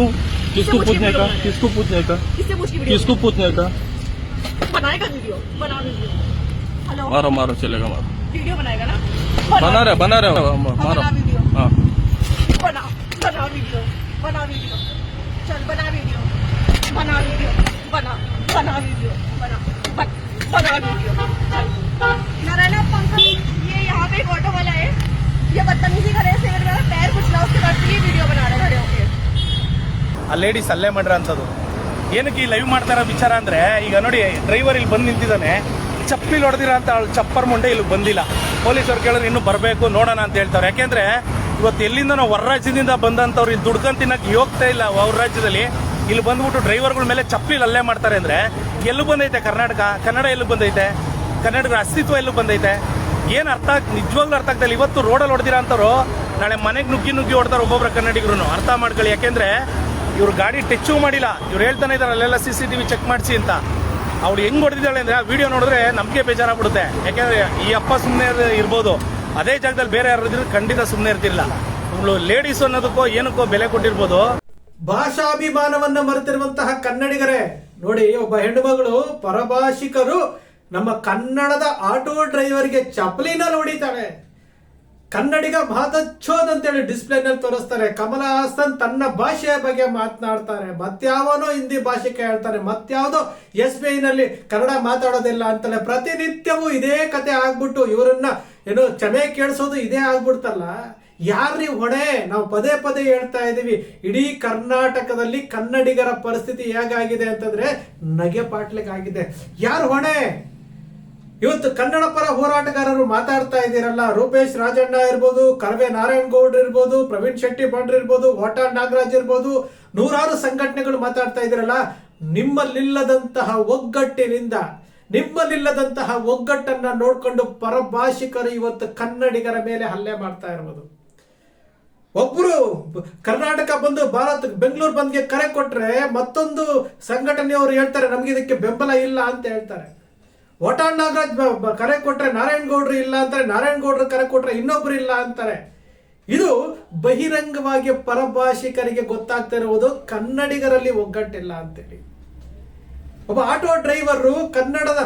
क्यों? किसको पूछने का? है। किसको पूछने का? किसको पूछने का? बनाएगा वीडियो बना वीडियो। हेलो। मारो मारो चलेगा मारो। वीडियो बनाएगा ना? बना रहे बना रहे मारो बना वीडियो। हाँ। बना बना वीडियो बना वीडियो। चल बना वीडियो। बना वीडियो बना बना वीडियो बना बन- बना वीडियो। चल। नारायण पंकज ये यहाँ पे एक ऑटो वाला है। ये बदतमीजी करे से मेरा ಲೇಡೀಸ್ ಅಲ್ಲೇ ಮಾಡ್ರ ಅನ್ಸೋದು ಏನಕ್ಕೆ ಈ ಲೈವ್ ಮಾಡ್ತಾ ವಿಚಾರ ಅಂದ್ರೆ, ಈಗ ನೋಡಿ ಡ್ರೈವರ್ ಇಲ್ಲಿ ಬಂದು ನಿಂತಿದ್ದಾನೆ. ಚಪ್ಪಿಲ್ ಹೊಡೆದಿರ ಅಂತ ಅವಳು ಚಪ್ಪರ್ ಮುಂಡೆ ಇಲ್ಲಿ ಬಂದಿಲ್ಲ. ಪೊಲೀಸರು ಕೇಳಿದ್ರೆ ಇನ್ನೂ ಬರಬೇಕು, ನೋಡೋಣ ಅಂತ ಹೇಳ್ತಾರೆ. ಯಾಕೆಂದ್ರೆ, ಇವತ್ತು ಎಲ್ಲಿಂದ ನಾವು ಹೊರ ರಾಜ್ಯದಿಂದ ಬಂದಂಥವ್ರು ಇಲ್ಲಿ ದುಡ್ಕೊಂಡು ತಿನ್ನಕ್ಕೆ ಹೋಗ್ತಾ ಇಲ್ಲ ಅವ್ರ ರಾಜ್ಯದಲ್ಲಿ. ಇಲ್ಲಿ ಬಂದ್ಬಿಟ್ಟು ಡ್ರೈವರ್ಗಳ ಮೇಲೆ ಚಪ್ಪಿಲ್ ಅಲ್ಲೇ ಮಾಡ್ತಾರೆ ಅಂದ್ರೆ, ಎಲ್ಲೂ ಬಂದೈತೆ ಕರ್ನಾಟಕ? ಕನ್ನಡ ಎಲ್ಲೂ ಬಂದೈತೆ? ಕನ್ನಡದ ಅಸ್ತಿತ್ವ ಎಲ್ಲೂ ಬಂದೈತೆ? ಏನು ಅರ್ಥ ನಿಜವಾಗ್ಲೂ ಅರ್ಥ ಆಗ್ತಾ ಇಲ್ಲ. ಇವತ್ತು ರೋಡಲ್ಲಿ ಹೊಡೆದಿರ ಅಂತವ್ರು, ನಾಳೆ ಮನೆಗೆ ನುಗ್ಗಿ ನುಗ್ಗಿ ಹೊಡ್ತಾರೆ ಒಬ್ಬೊಬ್ಬರ ಕನ್ನಡಿಗರು ಅರ್ಥ ಮಾಡ್ಕೊಳ್ಳಿ. ಯಾಕೆಂದ್ರೆ ಇವ್ರು ಗಾಡಿ ಟಚ್ಚು ಮಾಡಿಲ್ಲ. ಇವ್ರು ಹೇಳ್ತಾನೆ ಇದಾರೆ, ಅಲ್ಲೆಲ್ಲ ಸಿ ಸಿ ಟಿವಿ ಚೆಕ್ ಮಾಡಿಸಿ ಅಂತ. ಅವಳು ಹೆಂಗ್ ಹೊಡೆದಿದ್ದಾಳೆ ಅಂದ್ರೆ, ಆ ವಿಡಿಯೋ ನೋಡಿದ್ರೆ ನಮಗೆ ಬೇಜಾರಾಗ್ಬಿಡುತ್ತೆ. ಯಾಕೆಂದ್ರೆ ಈ ಅಪ್ಪ ಸುಮ್ಮನೆ ಇರ್ಬೋದು. ಅದೇ ಜಾಗದಲ್ಲಿ ಬೇರೆ ಯಾರು ಇದ್ರೆ ಖಂಡಿತ ಸುಮ್ಮನೆ ಇರ್ತಿಲ್ಲ ಅವಳು ಲೇಡೀಸ್ ಅನ್ನೋದಕ್ಕೋ ಏನಕ್ಕೋ ಬೆಲೆ ಕೊಟ್ಟಿರ್ಬೋದು. ಭಾಷಾಭಿಮಾನವನ್ನ ಮರೆತಿರುವಂತಹ ಕನ್ನಡಿಗರೇ, ನೋಡಿ, ಒಬ್ಬ ಹೆಣ್ಣು ಮಗಳು ಪರಭಾಷಿಕರು ನಮ್ಮ ಕನ್ನಡದ ಆಟೋ ಡ್ರೈವರ್ಗೆ ಚಪ್ಪಲಿನ ಹೊಡಿತಾಳೆ ಕನ್ನಡಿಗ ಮಾತಚ್ಚೋದಂತೇಳಿ ಡಿಸ್ಪ್ಲೇನಲ್ಲಿ ತೋರಿಸ್ತಾರೆ. ಕಮಲ ಹಾಸನ್ ತನ್ನ ಭಾಷೆಯ ಬಗ್ಗೆ ಮಾತನಾಡ್ತಾರೆ. ಮತ್ಯಾವನೋ ಹಿಂದಿ ಭಾಷೆ ಹೇಳ್ತಾರೆ ಮತ್ಯಾವುದೋ ಎಸ್ ಬಿ ಐನಲ್ಲಿ ಕನ್ನಡ ಮಾತಾಡೋದಿಲ್ಲ ಅಂತಲೇ ಪ್ರತಿನಿತ್ಯವೂ ಇದೇ ಕತೆ ಆಗ್ಬಿಟ್ಟು ಇವರನ್ನ ಏನು ಚಮೆ ಕೇಳಿಸೋದು ಇದೇ ಆಗ್ಬಿಡ್ತಲ್ಲ. ಯಾರ್ರಿ ಹೊಣೆ? ನಾವು ಪದೇ ಪದೇ ಹೇಳ್ತಾ ಇದೀವಿ ಇಡೀ ಕರ್ನಾಟಕದಲ್ಲಿ ಕನ್ನಡಿಗರ ಪರಿಸ್ಥಿತಿ ಹೇಗಾಗಿದೆ ಅಂತಂದ್ರೆ ನಗೆ ಪಾಟ್ಲಿಕ್ಕಾಗಿದೆ ಯಾರು ಹೊಣೆ? ಇವತ್ತು ಕನ್ನಡ ಪರ ಹೋರಾಟಗಾರರು ಮಾತಾಡ್ತಾ ಇದ್ದೀರಲ್ಲ. ರೂಪೇಶ್ ರಾಜಣ್ಣ ಇರ್ಬೋದು, ಕರವೇ ನಾರಾಯಣ ಗೌಡ್ ಇರ್ಬೋದು, ಪ್ರವೀಣ್ ಶೆಟ್ಟಿ ಬಂಡ್ರ ಇರ್ಬೋದು, ವಾಟಾಳ್ ನಾಗರಾಜ್ ಇರ್ಬೋದು, ನೂರಾರು ಸಂಘಟನೆಗಳು ಮಾತಾಡ್ತಾ ಇದ್ದೀರಲ್ಲ. ನಿಮ್ಮಲ್ಲಿಲ್ಲದಂತಹ ಒಗ್ಗಟ್ಟಿನಿಂದ, ನಿಮ್ಮಲ್ಲಿಲ್ಲದಂತಹ ಒಗ್ಗಟ್ಟನ್ನ ನೋಡ್ಕೊಂಡು ಪರಭಾಷಿಕರು ಇವತ್ತು ಕನ್ನಡಿಗರ ಮೇಲೆ ಹಲ್ಲೆ ಮಾಡ್ತಾ ಇರ್ಬೋದು. ಒಬ್ರು ಕರ್ನಾಟಕ ಬಂದು ಭಾರತ, ಬೆಂಗಳೂರು ಬಂದ್ಗೆ ಕರೆ ಕೊಟ್ರೆ ಮತ್ತೊಂದು ಸಂಘಟನೆಯವರು ಹೇಳ್ತಾರೆ, ನಮ್ಗೆ ಇದಕ್ಕೆ ಬೆಂಬಲ ಇಲ್ಲ ಅಂತ ಹೇಳ್ತಾರೆ. ಒಟಾಣ್ ನಾಗರಾಜ್ ಕರೆ ಕೊಟ್ರೆ ನಾರಾಯಣ ಗೌಡ್ರು ಇಲ್ಲ ಅಂತಾರೆ, ನಾರಾಯಣ ಗೌಡ್ರು ಕರೆ ಕೊಟ್ರೆ ಇನ್ನೊಬ್ರು ಇಲ್ಲ ಅಂತಾರೆ. ಇದು ಬಹಿರಂಗವಾಗಿ ಪರಭಾಷಿಕರಿಗೆ ಗೊತ್ತಾಗ್ತಾ ಇರುವುದು ಕನ್ನಡಿಗರಲ್ಲಿ ಒಗ್ಗಟ್ಟಿಲ್ಲ ಅಂತೇಳಿ. ಒಬ್ಬ ಆಟೋ ಡ್ರೈವರು ಕನ್ನಡದ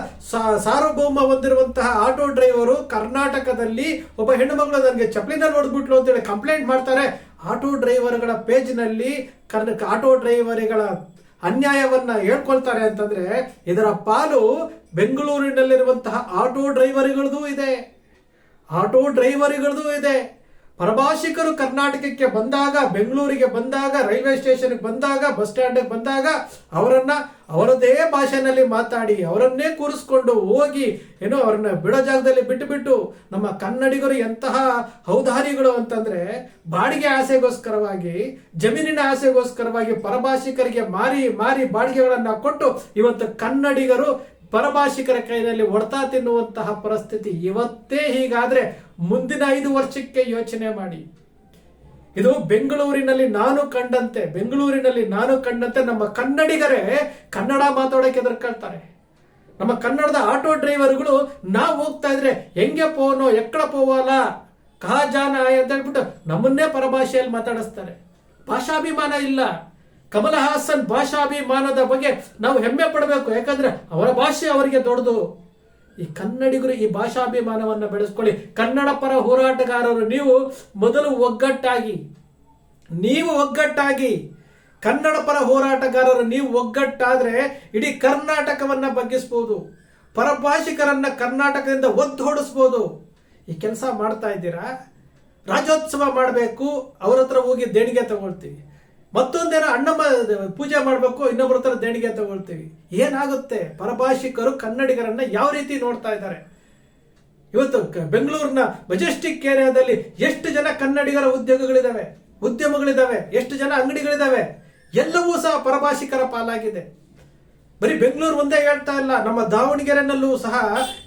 ಸಾರ್ವಭೌಮ ಹೊಂದಿರುವಂತಹ ಆಟೋ ಡ್ರೈವರು ಕರ್ನಾಟಕದಲ್ಲಿ ಒಬ್ಬ ಹೆಣ್ಣು ಮಗಳು ನನಗೆ ಚಪ್ಲಿನಲ್ಲಿ ಹೊಡೆದ್ಬಿಟ್ಲು ಅಂತೇಳಿ ಕಂಪ್ಲೇಂಟ್ ಮಾಡ್ತಾರೆ. ಆಟೋ ಡ್ರೈವರ್ಗಳ ಪೇಜ್ನಲ್ಲಿ ಕರ್ನ ಆಟೋ ಡ್ರೈವರ್ಗಳ ಅನ್ಯಾಯವನ್ನ ಹೇಳ್ಕೊಳ್ತಾರೆ ಅಂತಂದ್ರೆ ಇದರ ಪಾಲು ಬೆಂಗಳೂರಿನಲ್ಲಿರುವಂತಹ ಆಟೋ ಡ್ರೈವರ್ಗಳದ್ದು ಇದೆ. ಆಟೋ ಡ್ರೈವರ್ಗಳದ್ದು ಇದೆ. ಪರಭಾಷಿಕರು ಕರ್ನಾಟಕಕ್ಕೆ ಬಂದಾಗ, ಬೆಂಗಳೂರಿಗೆ ಬಂದಾಗ, ರೈಲ್ವೆ ಸ್ಟೇಷನ್ಗೆ ಬಂದಾಗ, ಬಸ್ ಸ್ಟ್ಯಾಂಡಿಗೆ ಬಂದಾಗ ಅವರನ್ನ ಅವರದೇ ಭಾಷೆನಲ್ಲಿ ಮಾತಾಡಿ, ಅವರನ್ನೇ ಕೂರಿಸ್ಕೊಂಡು ಹೋಗಿ, ಏನೋ ಅವ್ರನ್ನ ಬಿಡೋ ಜಾಗದಲ್ಲಿ ಬಿಟ್ಟು ಬಿಟ್ಟು ನಮ್ಮ ಕನ್ನಡಿಗರು ಎಂತಹ ಹೌದಾರಿಗಳು ಅಂತಂದ್ರೆ ಬಾಡಿಗೆ ಆಸೆಗೋಸ್ಕರವಾಗಿ, ಜಮೀನಿನ ಆಸೆಗೋಸ್ಕರವಾಗಿ ಪರಭಾಷಿಕರಿಗೆ ಮಾರಿ ಮಾರಿ ಬಾಡಿಗೆಗಳನ್ನ ಕೊಟ್ಟು ಇವತ್ತು ಕನ್ನಡಿಗರು ಪರಭಾಷಿಕರ ಕೈಯಲ್ಲಿ ಹೊಡ್ತಾ ತಿನ್ನುವಂತಹ ಪರಿಸ್ಥಿತಿ ಇವತ್ತೇ ಹೀಗಾದ್ರೆ ಮುಂದಿನ ಐದು ವರ್ಷಕ್ಕೆ ಯೋಚನೆ ಮಾಡಿ. ಇದು ಬೆಂಗಳೂರಿನಲ್ಲಿ ನಾನು ಕಂಡಂತೆ, ಬೆಂಗಳೂರಿನಲ್ಲಿ ನಾನು ಕಂಡಂತೆ ನಮ್ಮ ಕನ್ನಡಿಗರೇ ಕನ್ನಡ ಮಾತಾಡೋಕೆ ಎದುರ್ಕೊಳ್ತಾರೆ. ನಮ್ಮ ಕನ್ನಡದ ಆಟೋ ಡ್ರೈವರ್ಗಳು ನಾವು ಹೋಗ್ತಾ ಇದ್ರೆ ಹೆಂಗೆ ಪೋನೋ ಎಕ್ಕಡ ಪೋವಾಲ ಕಹಜಾನ ಅಂತ ಹೇಳ್ಬಿಟ್ಟು ನಮ್ಮನ್ನೇ ಪರಭಾಷೆಯಲ್ಲಿ ಮಾತಾಡಿಸ್ತಾರೆ. ಭಾಷಾಭಿಮಾನ ಇಲ್ಲ. ಕಮಲ ಹಾಸನ್ ಭಾಷಾಭಿಮಾನದ ಬಗ್ಗೆ ನಾವು ಹೆಮ್ಮೆ ಪಡಬೇಕು. ಯಾಕಂದ್ರೆ ಅವರ ಭಾಷೆ ಅವರಿಗೆ ದೊಡ್ಡದು. ಈ ಕನ್ನಡಿಗರು ಈ ಭಾಷಾಭಿಮಾನವನ್ನು ಬೆಳೆಸ್ಕೊಳ್ಳಿ. ಕನ್ನಡ ಪರ ಹೋರಾಟಗಾರರು, ನೀವು ಮೊದಲು ಒಗ್ಗಟ್ಟಾಗಿ, ನೀವು ಒಗ್ಗಟ್ಟಾಗಿ, ಕನ್ನಡ ಪರ ಹೋರಾಟಗಾರರು, ನೀವು ಒಗ್ಗಟ್ಟಾದ್ರೆ ಇಡೀ ಕರ್ನಾಟಕವನ್ನ ಬಗ್ಗಿಸ್ಬೋದು. ಪರಭಾಷಿಕರನ್ನ ಕರ್ನಾಟಕದಿಂದ ಒದ್ದೋಡಿಸ್ಬೋದು. ಈ ಕೆಲಸ ಮಾಡ್ತಾ ಇದ್ದೀರಾ? ರಾಜ್ಯೋತ್ಸವ ಮಾಡಬೇಕು, ಅವ್ರ ಹತ್ರ ಹೋಗಿ ದೇಣಿಗೆ ತಗೊಳ್ತೀವಿ. ಮತ್ತೊಂದೇನೋ ಅಣ್ಣಮ್ಮ ಪೂಜೆ ಮಾಡಬೇಕು ಇನ್ನೊಬ್ಬರ ಹತ್ರ ದೇಣಿಗೆ ತಗೊಳ್ತೀವಿ. ಏನಾಗುತ್ತೆ? ಪರಭಾಷಿಕರು ಕನ್ನಡಿಗರನ್ನ ಯಾವ ರೀತಿ ನೋಡ್ತಾ ಇದ್ದಾರೆ? ಇವತ್ತು ಬೆಂಗಳೂರಿನ ಮೆಜೆಸ್ಟಿಕ್ ಏರಿಯಾದಲ್ಲಿ ಎಷ್ಟು ಜನ ಕನ್ನಡಿಗರ ಉದ್ಯೋಗಗಳಿದಾವೆ, ಉದ್ಯಮಗಳಿದಾವೆ, ಎಷ್ಟು ಜನ ಅಂಗಡಿಗಳಿದಾವೆ, ಎಲ್ಲವೂ ಸಹ ಪರಭಾಷಿಕರ ಪಾಲಾಗಿದೆ. ಬರೀ ಬೆಂಗಳೂರು ಒಂದೇ ಹೇಳ್ತಾ ಇಲ್ಲ, ನಮ್ಮ ದಾವಣಗೆರೆನಲ್ಲೂ ಸಹ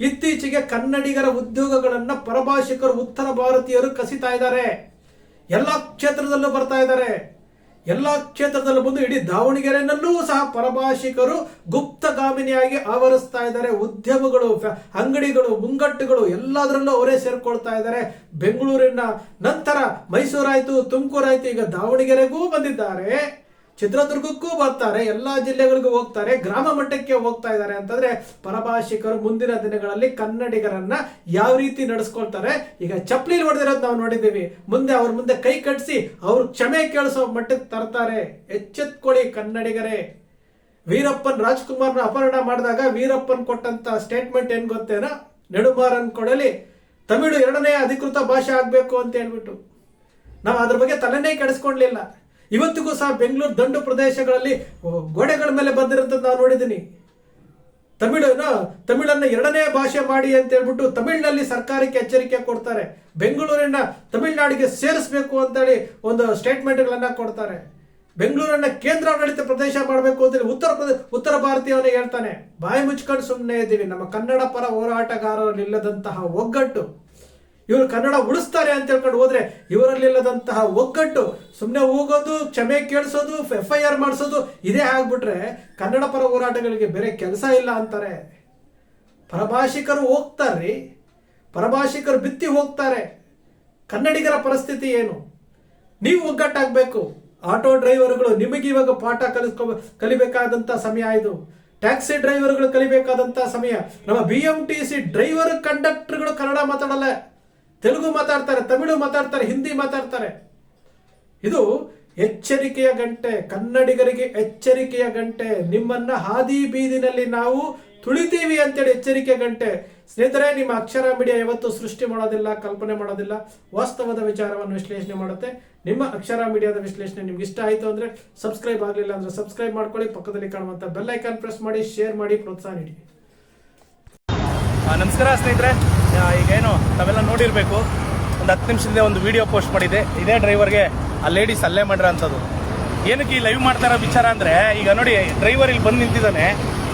ಇತ್ತೀಚೆಗೆ ಕನ್ನಡಿಗರ ಉದ್ಯೋಗಗಳನ್ನ ಪರಭಾಷಿಕರು ಉತ್ತರ ಭಾರತೀಯರು ಕಸಿತಾ ಇದ್ದಾರೆ. ಎಲ್ಲಾ ಕ್ಷೇತ್ರದಲ್ಲೂ ಬರ್ತಾ ಇದ್ದಾರೆ. ಎಲ್ಲಾ ಕ್ಷೇತ್ರದಲ್ಲೂ ಬಂದು ಇಡೀ ದಾವಣಗೆರೆಯಲ್ಲೂ ಸಹ ಪರಭಾಷಿಕರು ಗುಪ್ತಗಾಮಿನಿಯಾಗಿ ಆವರಿಸ್ತಾ ಇದ್ದಾರೆ. ಉದ್ಯಮಗಳು ಅಂಗಡಿಗಳು, ಮುಂಗಟ್ಟುಗಳು ಎಲ್ಲದರಲ್ಲೂ ಅವರೇ ಸೇರ್ಕೊಳ್ತಾ ಇದ್ದಾರೆ. ಬೆಂಗಳೂರಿನ ನಂತರ ಮೈಸೂರಾಯ್ತು, ತುಮಕೂರಾಯ್ತು ಈಗ ದಾವಣಗೆರೆಗೂ ಬಂದಿದ್ದಾರೆ. ಚಿತ್ರದುರ್ಗಕ್ಕೂ ಬರ್ತಾರೆ, ಎಲ್ಲಾ ಜಿಲ್ಲೆಗಳಿಗೂ ಹೋಗ್ತಾರೆ, ಗ್ರಾಮ ಮಟ್ಟಕ್ಕೆ ಹೋಗ್ತಾ ಇದ್ದಾರೆ ಅಂತಂದ್ರೆ ಪರಭಾಷಿಕರು ಮುಂದಿನ ದಿನಗಳಲ್ಲಿ ಕನ್ನಡಿಗರನ್ನ ಯಾವ ರೀತಿ ನಡೆಸ್ಕೊಳ್ತಾರೆ, ಈಗ ಚಪ್ಪಲಿ ಹೊಡೆದಿರೋದು ನಾವು ನೋಡಿದ್ದೀವಿ. ಮುಂದೆ ಅವ್ರ ಮುಂದೆ ಕೈ ಕಟ್ಟಿಸಿ ಅವ್ರು ಕ್ಷಮೆ ಕೇಳಿಸೋ ಮಟ್ಟಕ್ಕೆ ತರ್ತಾರೆ. ಎಚ್ಚೆತ್ಕೊಳ್ಳಿ ಕನ್ನಡಿಗರೇ. ವೀರಪ್ಪನ್ ರಾಜ್ಕುಮಾರ್ನ ಅಪಹರಣ ಮಾಡಿದಾಗ ವೀರಪ್ಪನ್ ಕೊಟ್ಟಂತ ಸ್ಟೇಟ್ಮೆಂಟ್ ಏನ್ ಗೊತ್ತೇನೋ? ನೆಡುಮಾರನ್ ಕೊಡಲಿ. ತಮಿಳು ಎರಡನೇ ಅಧಿಕೃತ ಭಾಷೆ ಆಗ್ಬೇಕು ಅಂತ ಹೇಳ್ಬಿಟ್ಟು. ನಾವು ಅದ್ರ ಬಗ್ಗೆ ತಲೆನೇ ಕೆಡಿಸ್ಕೊಂಡ್ಲಿಲ್ಲ ಇವತ್ತಿಗೂ ಸಹ ಬೆಂಗಳೂರು ದಂಡು ಪ್ರದೇಶಗಳಲ್ಲಿ ಗೋಡೆಗಳ ಮೇಲೆ ಬಂದಿರೋದನ್ನ ನಾವು ನೋಡಿದ್ದೀನಿ. ತಮಿಳನ್ನ ತಮಿಳನ್ನ ಎರಡನೇ ಭಾಷೆ ಮಾಡಿ ಅಂತ ಹೇಳ್ಬಿಟ್ಟು ತಮಿಳಿನಲ್ಲಿ ಸರ್ಕಾರಕ್ಕೆ ಎಚ್ಚರಿಕೆ ಕೊಡ್ತಾರೆ. ಬೆಂಗಳೂರಿನ ತಮಿಳುನಾಡಿಗೆ ಸೇರಿಸಬೇಕು ಅಂತೇಳಿ ಒಂದು ಸ್ಟೇಟ್ಮೆಂಟ್ಗಳನ್ನ ಕೊಡ್ತಾರೆ. ಬೆಂಗಳೂರನ್ನ ಕೇಂದ್ರಾಡಳಿತ ಪ್ರದೇಶ ಮಾಡಬೇಕು ಅಂತೇಳಿ ಉತ್ತರ ಪ್ರದೇಶ ಉತ್ತರ ಭಾರತೀಯವನೇ ಹೇಳ್ತಾನೆ. ಬಾಯಿ ಮುಚ್ಕೊಂಡು ಸುಮ್ಮನೆ ಇದ್ದೀವಿ. ನಮ್ಮ ಕನ್ನಡ ಪರ ಹೋರಾಟಗಾರರಲ್ಲಿ ಇಲ್ಲದಂತಹ ಒಗ್ಗಟ್ಟು. ಇವರು ಕನ್ನಡ ಉಳಿಸ್ತಾರೆ ಅಂತ ಹೇಳ್ಕೊಂಡು ಹೋದ್ರೆ ಇವರಲ್ಲಿಲ್ಲದಂತಹ ಒಗ್ಗಟ್ಟು ಸುಮ್ಮನೆ ಹೋಗೋದು, ಕ್ಷಮೆ ಕೇಳಿಸೋದು ಎಫ್ ಐ ಆರ್ ಮಾಡಿಸೋದು, ಇದೇ ಆಗ್ಬಿಟ್ರೆ ಕನ್ನಡ ಪರ ಹೋರಾಟಗಳಿಗೆ ಬೇರೆ ಕೆಲಸ ಇಲ್ಲ ಅಂತಾರೆ. ಪರಭಾಷಿಕರು ಹೋಗ್ತಾರ್ರಿ ಪರಭಾಷಿಕರು ಬಿತ್ತಿ ಹೋಗ್ತಾರೆ. ಕನ್ನಡಿಗರ ಪರಿಸ್ಥಿತಿ ಏನು? ನೀವು ಒಗ್ಗಟ್ಟಾಗಬೇಕು. ಆಟೋ ಡ್ರೈವರ್ಗಳು ನಿಮಗೆ ಇವಾಗ ಪಾಠ ಕಲಿಸ್ಕೊ ಕಲಿಬೇಕಾದಂಥ ಸಮಯ ಇದು. ಟ್ಯಾಕ್ಸಿ ಡ್ರೈವರ್ಗಳು ಕಲಿಬೇಕಾದಂಥ ಸಮಯ. ನಮ್ಮ B M T C driver ಕಂಡಕ್ಟರ್ಗಳು ಕನ್ನಡ ಮಾತಾಡಲ್ಲ. ತೆಲುಗು ಮಾತಾಡ್ತಾರೆ, ತಮಿಳು ಮಾತಾಡ್ತಾರೆ, ಹಿಂದಿ ಮಾತಾಡ್ತಾರೆ. ಇದು ಎಚ್ಚರಿಕೆಯ ಗಂಟೆ, ಕನ್ನಡಿಗರಿಗೆ ಎಚ್ಚರಿಕೆಯ ಗಂಟೆ. ನಿಮ್ಮನ್ನ ಹಾದಿ ಬೀದಿನಲ್ಲಿ ನಾವು ತುಳಿತೀವಿ ಅಂತೇಳಿ ಎಚ್ಚರಿಕೆ ಗಂಟೆ. ಸ್ನೇಹಿತರೆ, ನಿಮ್ಮ ಅಕ್ಷರ ಮೀಡಿಯಾ ಯಾವತ್ತೂ ಸೃಷ್ಟಿ ಮಾಡೋದಿಲ್ಲ, ಕಲ್ಪನೆ ಮಾಡೋದಿಲ್ಲ. ವಾಸ್ತವದ ವಿಚಾರವನ್ನು ವಿಶ್ಲೇಷಣೆ ಮಾಡುತ್ತೆ. ನಿಮ್ಮ ಅಕ್ಷರ ಮೀಡಿಯಾದ ವಿಶ್ಲೇಷಣೆ ನಿಮ್ಗೆ ಇಷ್ಟ ಆಯಿತು ಅಂದ್ರೆ ಸಬ್ಸ್ಕ್ರೈಬ್ ಆಗಲಿಲ್ಲ ಅಂದ್ರೆ ಸಬ್ಸ್ಕ್ರೈಬ್ ಮಾಡ್ಕೊಳ್ಳಿ. ಪಕ್ಕದಲ್ಲಿ ಕಾಣುವಂತ ಬೆಲ್ ಐಕಾನ್ ಪ್ರೆಸ್ ಮಾಡಿ, ಶೇರ್ ಮಾಡಿ, ಪ್ರೋತ್ಸಾಹ ನೀಡಿ. ನಮಸ್ಕಾರ ಸ್ನೇಹಿತರೆ. ಈಗೇನು ತಾವೆಲ್ಲ ನೋಡಿರಬೇಕು. ಒಂದು ಹತ್ತು ನಿಮಿಷದಿಂದ ಒಂದು ವಿಡಿಯೋ ಪೋಸ್ಟ್ ಮಾಡಿದೆ. ಇದೇ ಡ್ರೈವರ್ಗೆ ಆ ಲೇಡೀಸ್ ಅಲ್ಲೇ ಮಾಡ್ರ ಅಂಥದ್ದು ಏನಕ್ಕೆ ಈ ಲೈವ್ ಮಾಡ್ತಾರ ವಿಚಾರ ಅಂದರೆ, ಈಗ ನೋಡಿ ಡ್ರೈವರ್ ಇಲ್ಲಿ ಬಂದು ನಿಂತಿದ್ದಾನೆ.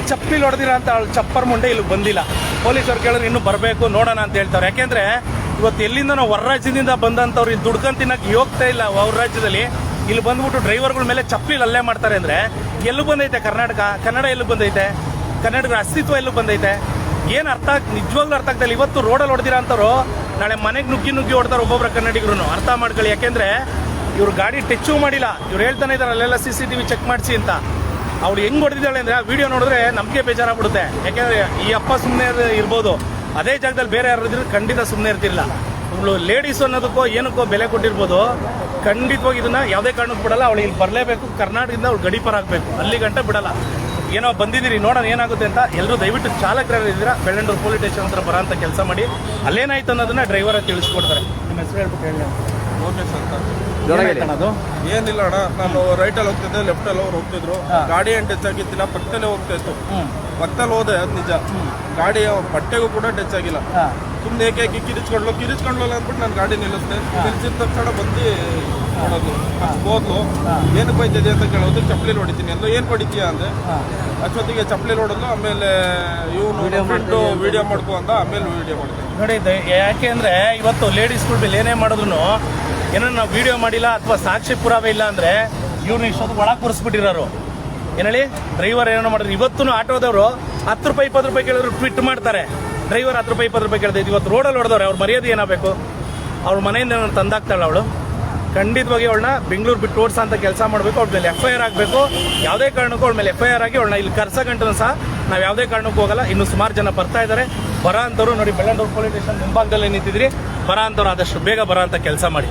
ಚಪ್ಪಲಿ ಹೊಡೆದಿರ ಅಂತ ಅವಳು ಚಪ್ಪರ್ ಮುಂಡೆ ಇಲ್ಲಿ ಬಂದಿಲ್ಲ. ಪೊಲೀಸರು ಕೇಳಿದ್ರೆ ಇನ್ನೂ ಬರಬೇಕು, ನೋಡೋಣ ಅಂತ ಹೇಳ್ತಾರೆ. ಯಾಕೆಂದ್ರೆ, ಇವತ್ತು ಎಲ್ಲಿಂದ ನಾವು ಹೊರ ರಾಜ್ಯದಿಂದ ಬಂದಂಥವ್ರು ಇಲ್ಲಿ ದುಡ್ಕೊಂಡು ತಿನ್ನಕ್ಕೆ ಹೋಗ್ತಾ ಇಲ್ಲ ಅವ್ರ ರಾಜ್ಯದಲ್ಲಿ. ಇಲ್ಲಿ ಬಂದ್ಬಿಟ್ಟು ಡ್ರೈವರ್ಗಳ ಮೇಲೆ ಚಪ್ಪಲಿ ಅಲ್ಲೇ ಮಾಡ್ತಾರೆ ಅಂದರೆ, ಎಲ್ಲೂ ಬಂದೈತೆ ಕರ್ನಾಟಕ? ಕನ್ನಡ ಎಲ್ಲೂ ಬಂದೈತೆ? ಕನ್ನಡಗಳ ಅಸ್ತಿತ್ವ ಎಲ್ಲೂ ಬಂದೈತೆ? ಏನ್ ಅರ್ಥ ಆಗ್ ನಿಜವಾಗ್ಲೂ ಅರ್ಥ ಆಗ್ತಾ ಇಲ್ಲ. ಇವತ್ತು ರೋಡಲ್ಲಿ ಹೊಡೆದಿರ ಅಂತಾರು ನಾಳೆ ಮನೆಗೆ ನುಗ್ಗಿ ನುಗ್ಗಿ ಹೊಡ್ತಾರೆ ಒಬ್ಬೊಬ್ಬರ ಕನ್ನಡಿಗರು ಅರ್ಥ ಮಾಡ್ಕೊಳ್ಳಿ. ಯಾಕೆಂದ್ರೆ ಇವ್ರು ಗಾಡಿ ಟೆಚ್ಚು ಮಾಡಿಲ್ಲ. ಇವ್ರು ಹೇಳ್ತಾನೆ ಇದ್ದಾರೆ ಅಲ್ಲೆಲ್ಲ ಸಿ ಸಿ ಟಿವಿ ಚೆಕ್ ಮಾಡಿಸಿ ಅಂತ. ಅವ್ಳು ಹೆಂಗ್ ಹೊಡೆದಿದ್ದಾಳೆ ಅಂದ್ರೆ ಆ ವಿಡಿಯೋ ನೋಡಿದ್ರೆ ನಮಗೆ ಬೇಜಾರಾಗ್ಬಿಡುತ್ತೆ. ಯಾಕೆಂದ್ರೆ ಈ ಅಪ್ಪ ಸುಮ್ಮನೆ ಇರ್ಬೋದು. ಅದೇ ಜಾಗದಲ್ಲಿ ಬೇರೆ ಯಾರು ಇದ್ರೆ ಖಂಡಿತ ಸುಮ್ಮನೆ ಇರ್ತಿಲ್ಲ ಇವಳು ಲೇಡೀಸ್ ಅನ್ನೋದಕ್ಕೋ ಏನಕ್ಕೋ ಬೆಲೆ ಕೊಟ್ಟಿರ್ಬೋದು. ಖಂಡಿತವಾಗಿ ಇದನ್ನ ಯಾವುದೇ ಕಾರಣಕ್ಕೂ ಬಿಡಲ್ಲ. ಅವಳು ಇಲ್ಲಿ ಬರಲೇಬೇಕು. ಕರ್ನಾಟಕದಿಂದ ಅವಳು ಗಡಿಪಾರಾಗಬೇಕು ಅಲ್ಲಿ ಗಂಟ ಬಿಡಲ್ಲ. ಏನೋ ಬಂದಿದ್ದೀರಿ ನೋಡೋಣ ಏನಾಗುತ್ತೆ ಅಂತ ಎಲ್ಲರೂ ದಯವಿಟ್ಟು ಚಾಲಕರು ಇದ್ದೀರಾ? ಬೆಳ್ಳಂಡೂರು ಪೊಲೀಸ್ ಸ್ಟೇಷನ್ ಹತ್ರ ಬರೋ ಅಂತ ಕೆಲಸ ಮಾಡಿ. ಅಲ್ಲೇನಾಯ್ತು ಅನ್ನೋದನ್ನ ಡ್ರೈವರ್ ತಿಳಿಸ್ಕೊಡ್ತಾರೆ. ನಿಮ್ಮ ಹೆಸರು ಹೇಳ್ಬಿಟ್ಟು ಹೇಳಿ. ಲೋಕೇಶ್ ಅಂತ. ಏನಿಲ್ಲ ಅಣ್ಣ ನಾನು ರೈಟ್ ಅಲ್ಲಿ ಹೋಗ್ತಿದ್ದೆ ಲೆಫ್ಟ್ ಅಲ್ಲಿ ಅವ್ರು ಹೋಗ್ತಿದ್ರು. ಗಾಡಿ ಏನು ಟಚ್ ಆಗಿದ್ದಿಲ್ಲ ಪಕ್ಕದಲ್ಲೇ ಹೋಗ್ತಾ ಇತ್ತು. ಪಕ್ಕದಲ್ಲಿ ಹೋದೆ ಅದು ನಿಜ. ಗಾಡಿ ಬಟ್ಟೆಗೂ ಕೂಡ ಟಚ್ ಆಗಿಲ್ಲ. ಸುಮ್ಮನೆ ಏಕೆ ಏಕೆ ಕಿರಿಚ್ಕೊಂಡ್ಲು ಕಿರಿಚ್ಕೊಂಡ್ಲಲ್ಲ ಅಂದ್ಬಿಟ್ಟು ನಾನು ಗಾಡಿ ನಿಲ್ಲಿಸ್ದೆ. ನಿಲ್ಸಿದ ತಕ್ಷಣ ಬಂದು ನೋಡೋದು ಹೋದ್ಲು. ಏನಕ್ಕೆ ಬೈತಿದೆ ಅಂತ ಕೇಳೋದು ಚಪ್ಪಲಿ ಹೊಡಿತೀನಿ ಅಂದ್ರೆ ಏನು ಹೊಡಿತೀಯ ಅಂದ್ರೆ ಅಷ್ಟೊತ್ತಿಗೆ ಚಪ್ಪಲಿ ಹೊಡೋದು ಆಮೇಲೆ ಇವನು ಫ್ರೆಂಡು ವಿಡಿಯೋ ಮಾಡ್ಕೊ ಅಂತ ಆಮೇಲೆ ವಿಡಿಯೋ ಮಾಡ್ತೀನಿ ನೋಡಿ ಯಾಕೆ ಅಂದ್ರೆ ಇವತ್ತು ಲೇಡೀಸ್ಗಳ ಮೇಲೆ ಏನೇ ಮಾಡಿದ್ರು ಏನೋ ನಾವು ವಿಡಿಯೋ ಮಾಡಿಲ್ಲ ಅಥವಾ ಸಾಕ್ಷಿ ಪುರಾವೆ ಇಲ್ಲ ಅಂದ್ರೆ ಇವ್ರನ್ನ ಇಷ್ಟೊತ್ತು ಒಳಗೆ ಕೂರಿಸ್ಬಿಟ್ಟಿರೋರು. ಏನೇಳಿ ಹೇಳಿ? ಡ್ರೈವರ್ ಏನೋ ಮಾಡಿದ್ರು. ಇವತ್ತು ಆಟೋದವರು ಹತ್ತು ರೂಪಾಯಿ ಇಪ್ಪತ್ತು ರೂಪಾಯಿ ಕೇಳಿದ್ರು ಟ್ವಿಟ್ ಮಾಡ್ತಾರೆ. ಡ್ರೈವರ್ ಹತ್ತು ರೂಪಾಯಿ ಇಪ್ಪತ್ತು ರೂಪಾಯಿ ಕೇಳಿದೆ ಇವತ್ತು ರೋಡಲ್ಲಿ ಹೊಡೆದವ್ರೆ ಅವ್ರ ಮರ್ಯಾದೆ ಏನಾಗಬೇಕು? ಅವ್ರ ಮನೆಯಿಂದ ಏನಾದ್ರು ತಂದಾಕ್ತಾಳೆ ಅವಳು? ಖಂಡಿತವಾಗಿ ಅವಳನ್ನ ಬೆಂಗಳೂರು ಬಿಟ್ಟು ಓಡಿಸ ಅಂತ ಕೆಲಸ ಮಾಡಬೇಕು, ಅವ್ಳ ಮೇಲೆ ಎಫ್ ಐ ಆರ್ ಆಗಬೇಕು. ಯಾವುದೇ ಕಾರಣಕ್ಕೂ ಅವಳ ಮೇಲೆ ಎಫ್ ಐ ಆರ್ ಆಗಿ ಅವಳನ್ನ ಇಲ್ಲಿ ಕರ್ಸ ಗಂಟನ ಸಹ ನಾವು ಯಾವುದೇ ಕಾರಣಕ್ಕೂ ಹೋಗಲ್ಲ. ಇನ್ನು ಸುಮಾರು ಜನ ಬರ್ತಾ ಇದ್ದಾರೆ ಬರ ಅಂತವ್ರು ನೋಡಿ ಬೆಳ್ಳಂದೂರು ಪೊಲೀಸ್ ಸ್ಟೇಷನ್ ಮುಂಭಾಗದಲ್ಲೇ ನಿಂತಿದ್ರಿ. ಬರ ಅಂತವ್ರು ಆದಷ್ಟು ಬೇಗ ಬರ ಅಂತ ಕೆಲಸ ಮಾಡಿ.